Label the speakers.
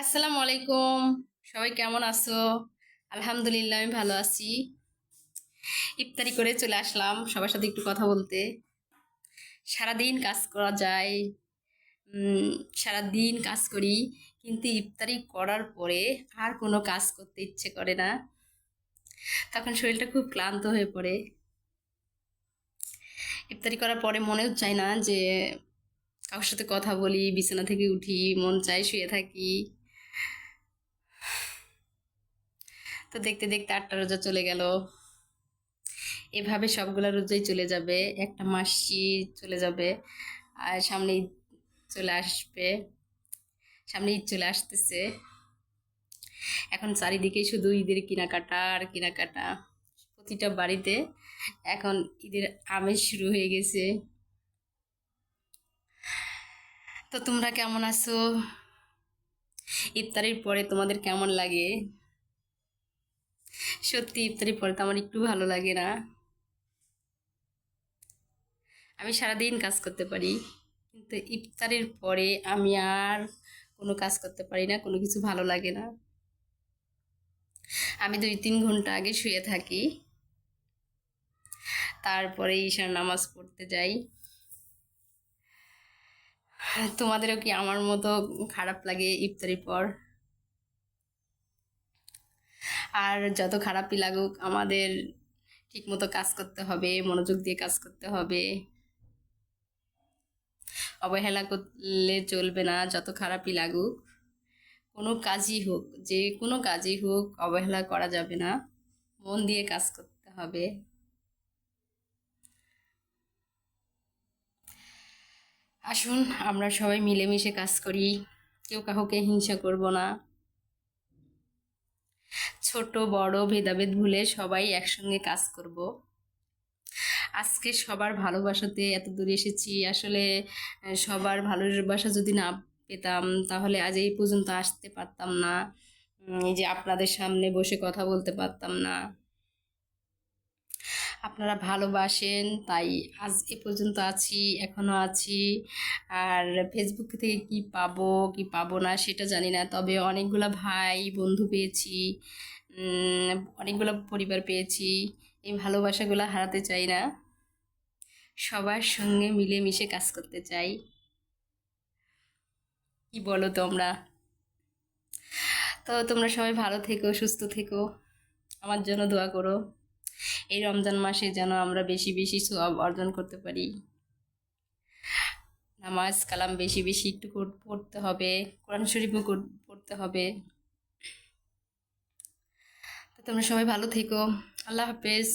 Speaker 1: আসসালামু আলাইকুম। সবাই কেমন আছো? আলহামদুলিল্লাহ, আমি ভালো আছি। ইফতারি করে চলে আসলাম সবার সাথে একটু কথা বলতে। সারাদিন কাজ করা যায়। সারাদিন কাজ করি, কিন্তু ইফতারি করার পরে আর কোনো কাজ করতে ইচ্ছে করে না। তখন শরীরটা খুব ক্লান্ত হয়ে পড়ে। ইফতারি করার পরে মনেও চায় না যে কারোর সাথে কথা বলি, বিছানা থেকে উঠি, মন চায় শুয়ে থাকি। তো দেখতে দেখতে আটটা রোজা চলে গেল। এভাবে সবগুলা রোজাই চলে যাবে। একটা মাসি চলে যাবে আর সামনে ঈদ চলে আসবে। সামনে ঈদ চলে আসতেছে। এখন চারিদিকে শুধু ঈদের কেনাকাটা আর কেনাকাটা। প্রতিটা বাড়িতে এখন ঈদের আমেজ শুরু হয়ে গেছে। তো তোমরা কেমন আছো? ইফতারির পরে তোমাদের কেমন লাগে? সত্যি ইফতারি পরে তো আমার একটু ভালো লাগে না। আমি সারাদিন কাজ করতে পারি, কিন্তু ইফতারির পরে আমি আর কোনো কাজ করতে পারি না, কোনো কিছু ভালো লাগে না। আমি দুই তিন ঘণ্টা আগে শুয়ে থাকি, তারপরে ঈশার নামাজ পড়তে যাই। তোমাদেরও কি আমার মতো খারাপ লাগে ইফতারির পর? আর যত খারাপই লাগুক, আমাদের ঠিকমতো কাজ করতে হবে, মনোযোগ দিয়ে কাজ করতে হবে। অবহেলা করলে চলবে না, যত খারাপই লাগুক, কোনো কাজই হোক, যে কোনো কাজই হোক, অবহেলা করা যাবে না। মন দিয়ে কাজ করতে হবে। আসুন, আমরা সবাই মিলেমিশে কাজ করি। কেউ কাউকে হিংসা করব না। ছোট, বড় ভেদাভেদ ভুলে সবাই একসঙ্গে কাজ করব। আজকে সবার ভালোবাসাতে এত দূরে এসেছি। আসলে সবার ভালোবাসা যদি না পেতাম, তাহলে আজ এই পর্যন্ত আসতে পারতাম না। এই যে আপনাদের সামনে বসে কথা বলতে পারতাম না। আপনারা ভালোবাসেন, তাই আজ এ পর্যন্ত আছি, এখনও আছি। আর ফেসবুক থেকে কি পাবো কি পাবো না সেটা জানি না, তবে অনেকগুলো ভাই, বন্ধু পেয়েছি অনেকগুলো পরিবার পেয়েছি, এই ভালোবাসাগুলো হারাতে চাই না। সবার সঙ্গে মিলেমিশে কাজ করতে চাই। কি বলো তোমরা? তো তোমরা সবাই ভালো থেকো, সুস্থ থেকো। আমার জন্য দোয়া করো। এই রমজান মাসে যেন আমরা বেশি বেশি সব অর্জন করতে পারি। নামাজ, কালাম বেশি বেশি একটু পড়তে হবে, কোরআন শরীফও পড়তে হবে। তো তোমরা সবাই ভালো থেকো। আল্লাহ হাফেজ।